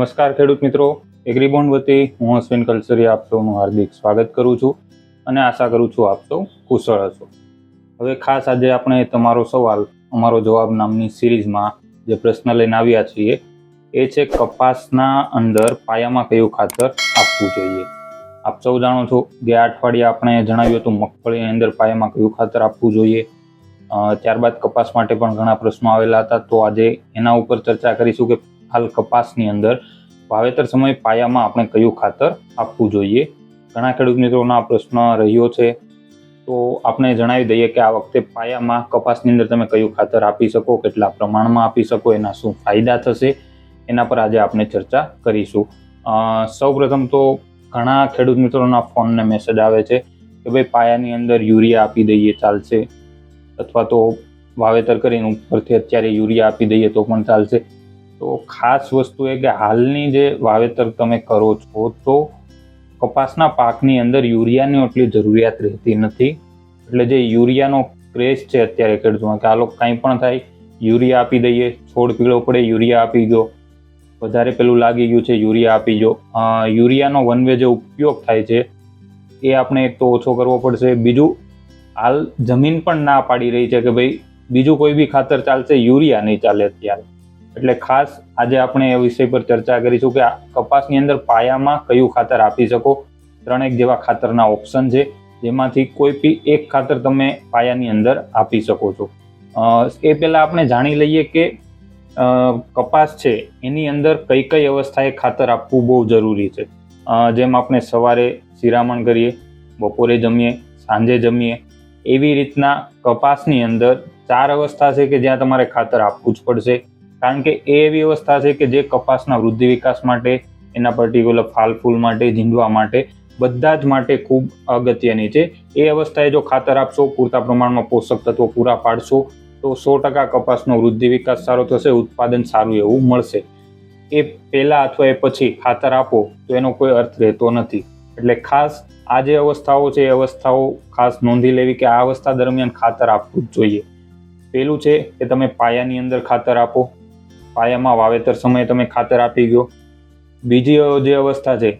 નમસ્કાર ખેડૂત મિત્રો, એગ્રીબોન્ડ વતી હું અશ્વિન કલસરી આપ સૌનું હાર્દિક સ્વાગત કરું છું અને આશા કરું છું આપ સૌ કુશળ હશો. હવે ખાસ આજે આપણે તમારો સવાલ, અમારો જવાબ નામની સિરીઝમાં જે પ્રશ્ન લઈને આવ્યા છીએ, એ છે કપાસના અંદર પાયામાં કયું ખાતર આપવું જોઈએ? આપ સૌ જાણો છો ગયા અઠવાડિયે આપણે જણાવ્યું હતું મગફળીની અંદર પાયામાં કયું ખાતર આપવું જોઈએ. ત્યારબાદ કપાસ માટે પણ ઘણા પ્રશ્નો આવેલા હતા, તો આજે એના ઉપર ચર્ચા કરીશું કે હાલ કપાસની અંદર વાવેતર સમયે પાયામાં આપણે કયું ખાતર આપવું જોઈએ? ઘણા ખેડૂત મિત્રોનો આ પ્રશ્ન રહ્યો છે. તો આપણે જણાવી દઈએ કે આ વખતે પાયામાં કપાસની અંદર તમે કયું ખાતર આપી શકો, કેટલા પ્રમાણમાં આપી શકો, એના શું ફાયદા થશે? એના પર આજે આપણે ચર્ચા કરીશું. સૌપ્રથમ તો ઘણા ખેડૂત મિત્રોના ફોનને મેસેજ આવે છે કે ભાઈ પાયાની અંદર યુરિયા આપી દઈએ, ચાલશે. અથવા તો વાવેતર કરીને ઉપરથી અત્યારે યુરિયા આપી દઈએ તો પણ ચાલશે. તો ખાસ વસ્તુ એ કે હાલની જે વાવેતર તમે કરો છો, તો કપાસના પાકની અંદર યુરિયાની એટલી જરૂરિયાત રહેતી નથી. એટલે જે યુરિયાનો ક્રેઝ છે અત્યારે ખેડૂતોમાં, કે આ લોકો કાંઈ પણ થાય, યુરિયા આપી દઈએ, છોડ પીળો પડે, યુરિયા આપી દો. વધારે પેલું લાગી ગયું છે, યુરિયા આપી દો. યુરિયાનો વન વે જે ઉપયોગ થાય છે, એ આપણે એક તો ઓછો કરવો પડશે. બીજું, હાલ જમીન પણ ના પાડી રહી છે કે ભાઈ, બીજું કોઈ બી ખાતર ચાલશે, યુરિયા નહીં ચાલે અત્યારે. એટલે ખાસ આજે આપણે એ વિષય પર ચર્ચા કરીશું કે કપાસની અંદર પાયામાં કયું ખાતર આપી શકો? ત્રણેક જેવા ખાતરના ઓપ્શન છે, જેમાંથી કોઈ બી એક ખાતર તમે પાયાની અંદર આપી શકો છો. એ પહેલાં આપણે જાણી લઈએ કે કપાસ છે, એની અંદર કઈ કઈ અવસ્થાએ ખાતર આપવું બહુ જરૂરી છે? જેમ આપણે સવારે શિરામણ કરીએ, બપોરે જમીએ, સાંજે જમીએ, એવી રીતના કપાસની અંદર ચાર અવસ્થા છે કે જ્યાં તમારે ખાતર આપવું જ પડશે. કારણ કે એ એવી અવસ્થા છે કે જે કપાસના વૃદ્ધિ વિકાસ માટે, એના પર્ટિક્યુલર ફાલ ફૂલ માટે, ઝીંડવા માટે, બધા જ માટે ખૂબ અગત્યની છે. એ અવસ્થાએ જો ખાતર આપશો, પૂરતા પ્રમાણમાં પોષક તત્વો પૂરા પાડશો, તો સો ટકા કપાસનો વૃદ્ધિ વિકાસ સારો થશે, ઉત્પાદન સારું એવું મળશે. એ પહેલાં અથવા એ પછી ખાતર આપો, તો એનો કોઈ અર્થ રહેતો નથી. એટલે ખાસ આ જે અવસ્થાઓ છે, એ અવસ્થાઓ ખાસ નોંધી લેવી કે આ અવસ્થા દરમિયાન ખાતર આપવું જ જોઈએ. પહેલું છે કે તમે પાયાની અંદર ખાતર આપો. પાયામાં વાવેતર સમયે તમે ખાતર આપી ગયો. બીજી જે અવસ્થા છે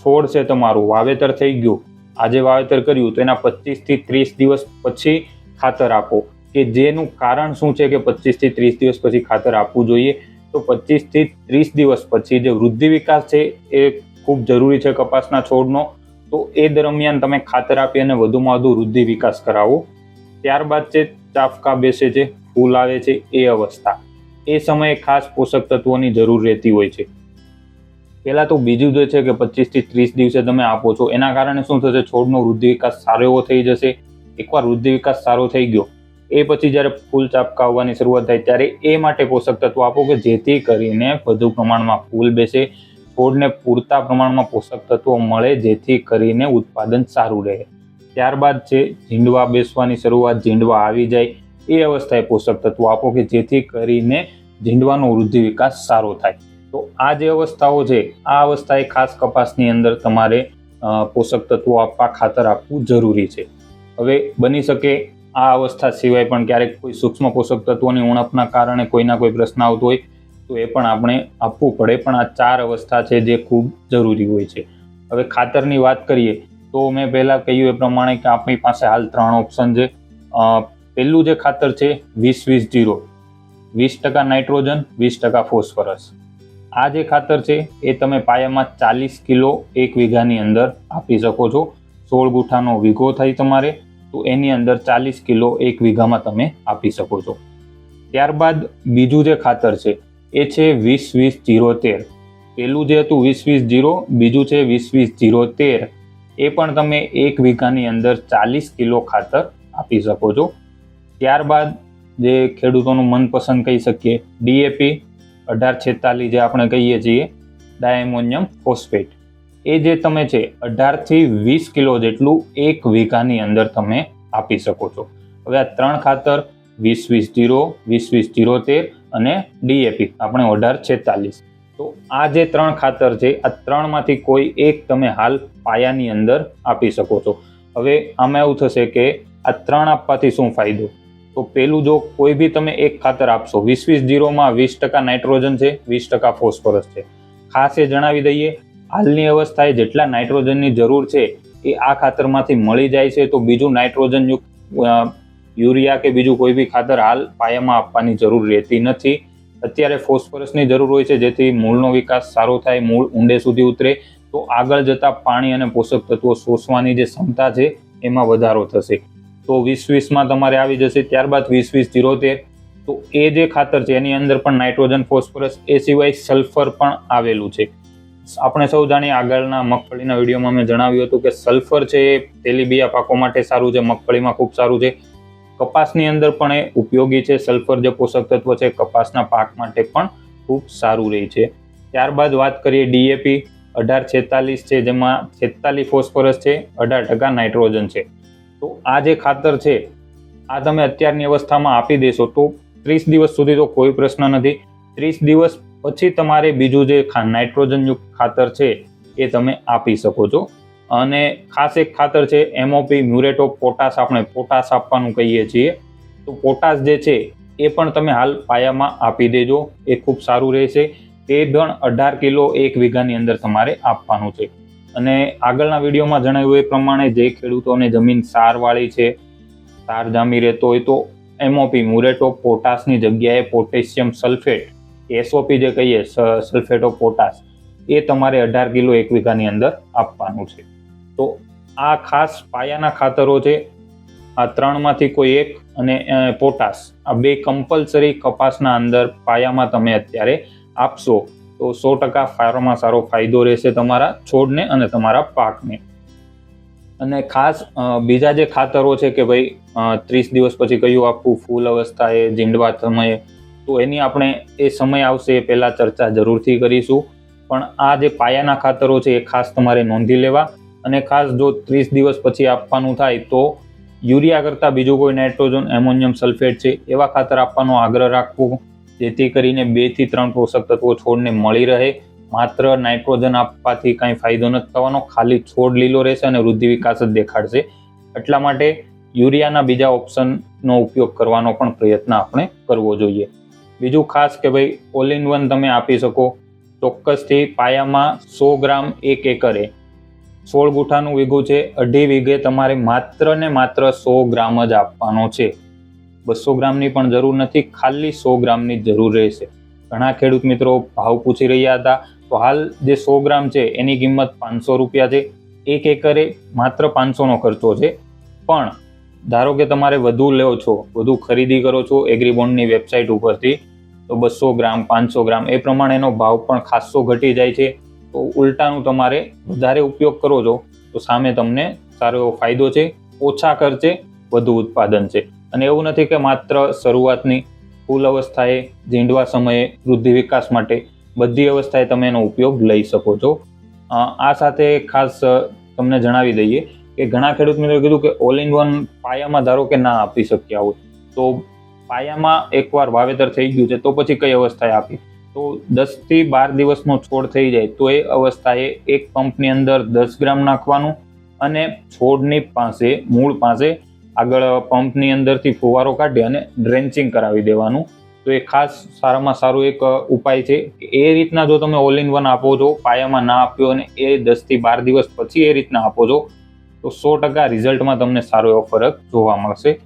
છોડ છે તમારું, વાવેતર થઈ ગયું. આજે વાવેતર કર્યું તો એના પચીસથી ત્રીસ દિવસ પછી ખાતર આપો. કે જેનું કારણ શું છે કે પચીસથી ત્રીસ દિવસ પછી ખાતર આપવું જોઈએ? તો પચીસથી ત્રીસ દિવસ પછી જે વૃદ્ધિ વિકાસ છે એ ખૂબ જરૂરી છે કપાસના છોડનો. તો એ દરમિયાન તમે ખાતર આપી અને વધુમાં વધુ વૃદ્ધિ વિકાસ કરાવો. ત્યારબાદ છે ચાફકા બેસે છે, ફૂલ આવે છે, એ અવસ્થા. એ સમયે ખાસ પોષક તત્વોની જરૂર રહેતી હોય છે. પહેલાં તો બીજું જે છે કે પચીસથી ત્રીસ દિવસે તમે આપો છો. એના કારણે શું થશે? છોડનો વૃદ્ધિ વિકાસ સારો એવો થઈ જશે. એકવાર વૃદ્ધિ વિકાસ સારો થઈ ગયો, એ પછી જ્યારે ફૂલ ચાપકા આવવાની શરૂઆત થાય ત્યારે એ માટે પોષક તત્વો આપો કે જેથી કરીને વધુ પ્રમાણમાં ફૂલ બેસે. છોડને પૂરતા પ્રમાણમાં પોષક તત્વો મળે જેથી કરીને ઉત્પાદન સારું રહે. ત્યારબાદ છે, ઝીંડવા બેસવાની શરૂઆત. ઝીંડવા આવી જાય. એ અવસ્થાએ પોષક તત્વો આપો કે જેથી કરીને ઝીંડવાનો વૃદ્ધિ વિકાસ સારો થાય. તો આ જે અવસ્થાઓ છે, આ અવસ્થાએ ખાસ કપાસની અંદર તમારે પોષક તત્વો આપવા ખાતર આપવું જરૂરી છે. હવે બની શકે આ અવસ્થા સિવાય પણ ક્યારેક કોઈ સૂક્ષ્મ પોષક તત્વોની ઉણપના કારણે કોઈના કોઈ પ્રશ્ન આવતો હોય, તો એ પણ આપણે આપવું પડે. પણ આ ચાર અવસ્થા છે જે ખૂબ જરૂરી હોય છે. હવે ખાતરની વાત કરીએ, તો મેં પહેલાં કહ્યું એ પ્રમાણે કે આપણી પાસે હાલ ત્રણ ઓપ્શન છે. પહેલું જે ખાતર છે, વીસ વીસ જીરો. વીસ ટકા નાઇટ્રોજન, વીસ ટકા ફોસ્ફરસ. આ જે ખાતર છે, એ તમે પાયામાં ચાલીસ કિલો એક વીઘાની અંદર આપી શકો છો. સોળ ગુઠાનો વીઘો થાય તમારે, તો એની અંદર ચાલીસ કિલો એક વીઘામાં તમે આપી શકો છો. ત્યારબાદ બીજું જે ખાતર છે, એ છે વીસ વીસ જીરો તેર. પેલું જે હતું વીસ વીસ જીરો, બીજું છે વીસ વીસ જીરો તેર. એ પણ તમે એક વીઘાની અંદર ચાલીસ કિલો ખાતર આપી શકો છો. ત્યારબાદ જે ખેડૂતોનું મનપસંદ કહી શકીએ ડીએપી અઢાર છેતાલીસ જે આપણે કહીએ છીએ, ડાયમોનિયમ ફોસ્ફેટ. એ જે તમે છે, અઢારથી વીસ કિલો જેટલું એક વીઘાની અંદર તમે આપી શકો છો. હવે આ ત્રણ ખાતર વીસ વીસ જીરો વીસ વીસ જીરો તેર અને ડીએપી આપણે અઢાર છેતાલીસ તો આ જે ત્રણ ખાતર છે, આ ત્રણમાંથી કોઈ એક તમે હાલ પાયાની અંદર આપી શકો છો. હવે આમાં એવું થશે કે આ ત્રણ આપવાથી શું ફાયદો? તો પેલું જો કોઈ બી તમે એક ખાતર આપશો વીસ વીસ જીરોમાં વીસ ટકા નાઇટ્રોજન છે, વીસ ટકા ફોસ્ફરસ છે. ખાસ એ જણાવી દઈએ, હાલની અવસ્થાએ જેટલા નાઇટ્રોજનની જરૂર છે એ આ ખાતરમાંથી મળી જાય છે, તો બીજું નાઇટ્રોજન યુક્ત યુરિયા કે બીજું કોઈ બી ખાતર હાલ પાયામાં આપવાની જરૂર રહેતી નથી. અત્યારે ફોસ્ફરસની જરૂર હોય છે, જેથી મૂળનો વિકાસ સારો થાય, મૂળ ઊંડે સુધી ઉતરે, તો આગળ જતાં પાણી અને પોષક તત્વો શોષવાની જે ક્ષમતા છે, એમાં વધારો થશે. તો વીસ વીસમાં તમારે આવી જશે, ત્યારબાદ વીસ વીસ જીરો તેર તો એ જે ખાતર છે, એની અંદર પણ નાઇટ્રોજન, ફોસ્ફરસ, એ સિવાય સલ્ફર પણ આવેલું છે. આપણે સૌ જાણીએ આગળના મગફળીના વિડીયોમાં મેં જણાવ્યું હતું કે સલ્ફર છે એ તેલીબિયા પાકો માટે સારું છે, મગફળીમાં ખૂબ સારું છે. કપાસની અંદર પણ એ ઉપયોગી છે, સલ્ફર જે પોષક તત્વ છે કપાસના પાક માટે પણ ખૂબ સારું રહે છે. ત્યારબાદ વાત કરીએ ડીએપી અઢાર છેતાલીસ છે, જેમાં છેતાલીસ ફોસ્ફરસ છે, અઢાર ટકા નાઇટ્રોજન છે. તો આ જે ખાતર છે, આ તમે અત્યારની અવસ્થામાં આપી દેશો તો ત્રીસ દિવસ સુધી તો કોઈ પ્રશ્ન નથી. ત્રીસ દિવસ પછી તમારે બીજું જે નાઇટ્રોજનયુક્ત ખાતર છે, એ તમે આપી શકો છો. અને ખાસ એક ખાતર છે એમઓપી મ્યુરેટ ઓફ પોટાશ આપણે પોટાશ આપવાનું કહીએ છીએ. તો પોટાશ જે છે, એ પણ તમે હાલ પાયામાં આપી દેજો. એ ખૂબ સારું રહેશે. તે પણ અઢાર કિલો એક વીઘાની અંદર તમારે આપવાનું છે. અને આગળના વિડીયોમાં જણાવ્યું એ પ્રમાણે જે ખેડૂતોને જમીન સારવાળી છે સાર જામી રહેતો હોય તો એમઓપી મુરેટ ઓફ પોટાશની જગ્યાએ પોટેશિયમ સલ્ફેટ એસઓપી જે કહીએ સલ્ફેટ ઓફ પોટાશ, એ તમારે અઢાર કિલો એક વીઘાની અંદર આપવાનું છે. તો આ ખાસ પાયાના ખાતરો છે, આ ત્રણમાંથી કોઈ એક અને પોટાશ, આ બે કમ્પલસરી કપાસના અંદર પાયામાં તમે અત્યારે આપશો. તો સો ટકા સારામાં સારો ફાયદો રહેશે તમારા છોડને અને તમારા પાકને. અને ખાસ બીજા જે ખાતરો છે કે ભાઈ ત્રીસ દિવસ પછી કયું આપવું, ફૂલ અવસ્થાએ, ઝીંડવા સમયે, તો એની આપણે એ સમય આવશે એ પહેલાં ચર્ચા જરૂરથી કરીશું. પણ આ જે પાયાના ખાતરો છે એ ખાસ તમારે નોંધી લેવા. અને ખાસ જો ત્રીસ દિવસ પછી આપવાનું થાય તો યુરિયા કરતાં બીજું કોઈ નાઇટ્રોજન, એમોનિયમ સલ્ફેટ છે એવા ખાતર આપવાનો આગ્રહ રાખવો. જેથી કરીને બેથી ત્રણ પોષક તત્વો છોડને મળી રહે. માત્ર નાઇટ્રોજન આપવાથી કાંઈ ફાયદો નથી થવાનો. ખાલી છોડ લીલો રહેશે અને વૃદ્ધિ વિકાસ જ દેખાડશે. એટલા માટે યુરિયાના બીજા ઓપ્શનનો ઉપયોગ કરવાનો પણ પ્રયત્ન આપણે કરવો જોઈએ. બીજું ખાસ કે ભાઈ ઓલ ઇન વન તમે આપી શકો. ચોક્કસથી પાયામાં સો ગ્રામ એક એકરે. સોળ ગુઠાનું વીઘું છે. અઢી વીઘે તમારે માત્ર ને માત્ર સો ગ્રામ જ આપવાનો છે. બસો ગ્રામની પણ જરૂર નથી, ખાલી સો ગ્રામની જરૂર રહેશે. ઘણા ખેડૂત મિત્રો ભાવ પૂછી રહ્યા હતા, તો હાલ જે સો ગ્રામ છે, એની કિંમત પાંચસો રૂપિયા છે. એક એકરે માત્ર પાંચસોનો ખર્ચો છે. પણ ધારો કે તમારે વધુ લો છો, વધુ ખરીદી કરો છો એગ્રીબોન્ડની વેબસાઇટ ઉપરથી, તો બસો ગ્રામ, પાંચસો ગ્રામ, એ પ્રમાણે એનો ભાવ પણ ખાસ્સો ઘટી જાય છે. તો ઉલટાનું તમારે વધારે ઉપયોગ કરો છો, તો સામે તમને સારો એવો ફાયદો છે. ઓછા ખર્ચે વધુ ઉત્પાદન છે. અને એવું નથી કે માત્ર શરૂઆતની ફૂલ અવસ્થાએ ઝીંડવા સમયે વૃદ્ધિ વિકાસ માટે બધી અવસ્થાએ તમે એનો ઉપયોગ લઈ શકો છો. આ સાથે ખાસ તમને જણાવી દઈએ કે ઘણા ખેડૂત મિત્રો કીધું કે ઓલ ઇન વન પાયામાં ધારો કે ના આપી શક્યા હોય, તો પાયામાં એકવાર વાવેતર થઈ ગયું છે તો પછી કઈ અવસ્થાએ આપી? તો દસથી બાર દિવસનો છોડ થઈ જાય તો એ અવસ્થાએ એક પંપની અંદર દસ ગ્રામ નાખવાનું અને છોડની પાસે, મૂળ પાસે આગળ પંપની અંદરથી ફુવારો કાઢી અને ડ્રેન્ચિંગ કરાવી દેવાનું. તો એ ખાસ સારામાં સારું એક ઉપાય છે એ રીતના જો તમે ઓલ ઇન વન આપો છો, પાયામાં ના આપ્યો અને એ દસથી બાર દિવસ પછી એ રીતના આપો છો, તો સો ટકા રિઝલ્ટમાં તમને સારો એવો ફરક જોવા મળશે.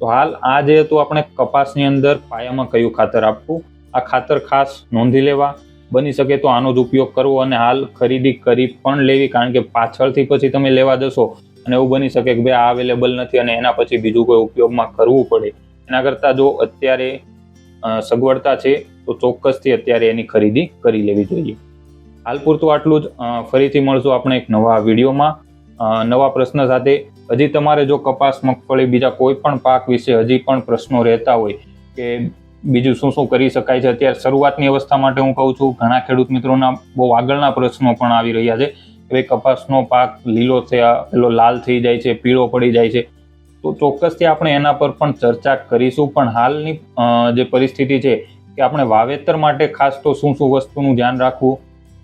તો હાલ આ જે હતું આપણે કપાસની અંદર પાયામાં કયું ખાતર આપવું, આ ખાતર ખાસ નોંધી લેવા. બની શકે તો આનો જ ઉપયોગ કરવો અને હાલ ખરીદી કરી પણ લેવી કારણ કે પાછળથી પછી તમે લેવા જશો અને એવું બની શકે કે ભાઈ આ અવેલેબલ નથી અને એના પછી બીજું કોઈ ઉપયોગમાં કરવું પડે. એના કરતાં જો અત્યારે સગવડતા છે, તો ચોક્કસથી અત્યારે એની ખરીદી કરી લેવી જોઈએ. હાલ પૂરતું આટલું જ. ફરીથી મળશું આપણે એક નવા વિડીયોમાં. નવા પ્રશ્ન સાથે. હજી તમારે જો કપાસ, મગફળી, બીજા કોઈ પણ પાક વિશે હજી પણ પ્રશ્નો રહેતા હોય કે બીજું શું શું કરી શકાય છે, અત્યારે શરૂઆતની અવસ્થા માટે હું કહું છું. ઘણા ખેડૂત મિત્રોના બહુ આગળના પ્રશ્નો પણ આવી રહ્યા છે. કે કપાસનો પાક લીલો થયા, પેલો લાલ થઈ જાય છે, પીળો પડી જાય છે. તો ચોક્કસથી આપણે એના પર પણ ચર્ચા કરીશું. પણ હાલની જે પરિસ્થિતિ છે કે આપણે વાવેતર માટે ખાસ તો શું શું વસ્તુનું ધ્યાન રાખવું,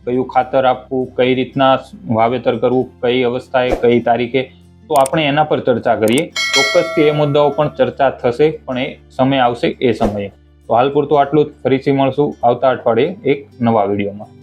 કયું ખાતર આપવું, કઈ રીતના વાવેતર કરવું, કઈ અવસ્થાએ, કઈ તારીખે, તો આપણે એના પર ચર્ચા કરીએ. ચોક્કસથી એ મુદ્દાઓ પણ ચર્ચા થશે, પણ એ સમય આવશે એ સમયે. તો હાલ પૂરતું આટલું જ. ફરીથી મળશું આવતા અઠવાડિયે એક નવા વિડીયોમાં.